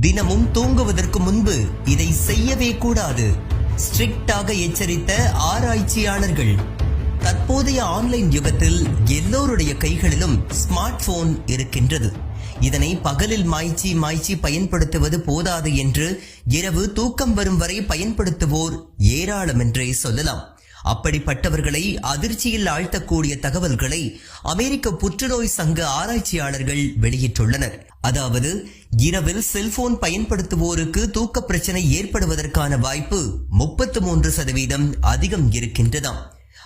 தினமும் தூங்குவதற்கு முன்பு இதை செய்யவே கூடாது. ஸ்ட்ரிக்டாக எச்சரித்த ஆராய்ச்சியாளர்கள். தற்போதைய ஆன்லைன் யுகத்தில் எல்லோருடைய கைகளிலும் ஸ்மார்ட் போன் இருக்கின்றது. இதனை பகலில் மாய்ச்சி மாய்ச்சி பயன்படுத்துவது போதாது என்று இரவு தூக்கம் வரும் வரை பயன்படுத்துவோர் ஏராளம் என்றே சொல்லலாம். அப்படிப்பட்டவர்களை அதிர்ச்சியில் ஆழ்த்தக்கூடிய தகவல்களை அமெரிக்க புற்றுநோய் சங்க ஆராய்ச்சியாளர்கள் வெளியிட்டுள்ளனர். அதாவது இரவில் செல்போன் பயன்படுத்துவோருக்கு தூக்க பிரச்சனை ஏற்படுவதற்கான வாய்ப்பு முப்பத்து மூன்று சதவீதம் அதிகம் இருக்கின்றதாம்.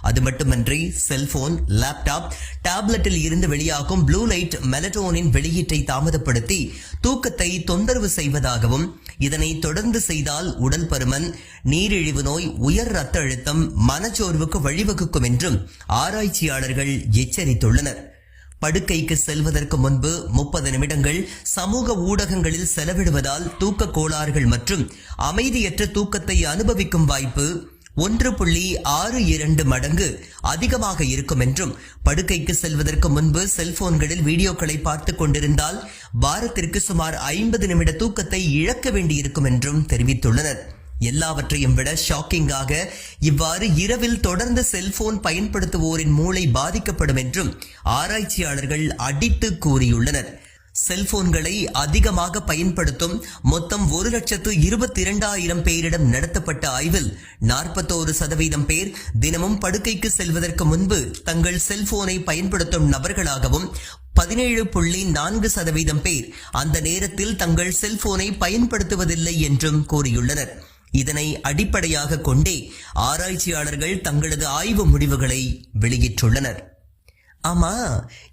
அது மட்டுமன்றி செல்போன் லேப்டாப் டேப்லெட்டில் இருந்து வெளியாகும் ப்ளூ லைட் மெலட்டோனின் வெளியீட்டை தாமதப்படுத்தி தூக்கத்தை தொந்தரவு செய்வதாகவும் இதனை தொடர்ந்து செய்தால் உடல் பருமன் நீரிழிவு நோய் உயர் ரத்த அழுத்தம் மனச்சோர்வுக்கு வழிவகுக்கும் என்றும் ஆராய்ச்சியாளர்கள் எச்சரித்துள்ளனர். படுக்கைக்கு செல்வதற்கு முன்பு முப்பது நிமிடங்கள் சமூக ஊடகங்களில் செலவிடுவதால் தூக்க கோளாறுகள் மற்றும் அமைதியற்ற தூக்கத்தை அனுபவிக்கும் வாய்ப்பு ஒன்று புள்ளி ஆறு இரண்டு மடங்கு அதிகமாக இருக்கும் என்றும் படுக்கைக்கு செல்வதற்கு முன்பு செல்போன்களில் வீடியோக்களை பார்த்து கொண்டிருந்தால் வாரத்திற்கு சுமார் ஐம்பது நிமிட தூக்கத்தை இழக்க வேண்டியிருக்கும் என்றும் தெரிவித்துள்ளனர். எல்லாவற்றையும் விட ஷாக்கிங்காக இவ்வாறு இரவில் தொடர்ந்து செல்போன் பயன்படுத்துவோரின் மூளை பாதிக்கப்படும் என்றும் ஆராய்ச்சியாளர்கள் அடித்து கூறியுள்ளனர். செல்போன்களை அதிகமாக பயன்படுத்தும் மொத்தம் ஒரு லட்சத்து இருபத்தி இரண்டாயிரம் பேரிடம் நடத்தப்பட்ட ஆய்வில் நாற்பத்தோரு சதவீதம் பேர் தினமும் படுக்கைக்கு செல்வதற்கு முன்பு தங்கள் செல்போனை பயன்படுத்தும் நபர்களாகவும் பதினேழு புள்ளி நான்கு சதவீதம் பேர் அந்த நேரத்தில் தங்கள் செல்போனை பயன்படுத்துவதில்லை என்றும் கூறியுள்ளனர். இதனை அடிப்படையாக கொண்டே ஆராய்ச்சியாளர்கள் தங்களது ஆய்வு முடிவுகளை வெளியிட்டுள்ளனர். ஆமா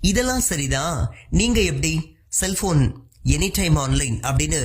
இதெல்லாம் சரிதான். நீங்க எப்படி? செல்போன் எனி டைம் ஆன்லைன் அப்படின்னு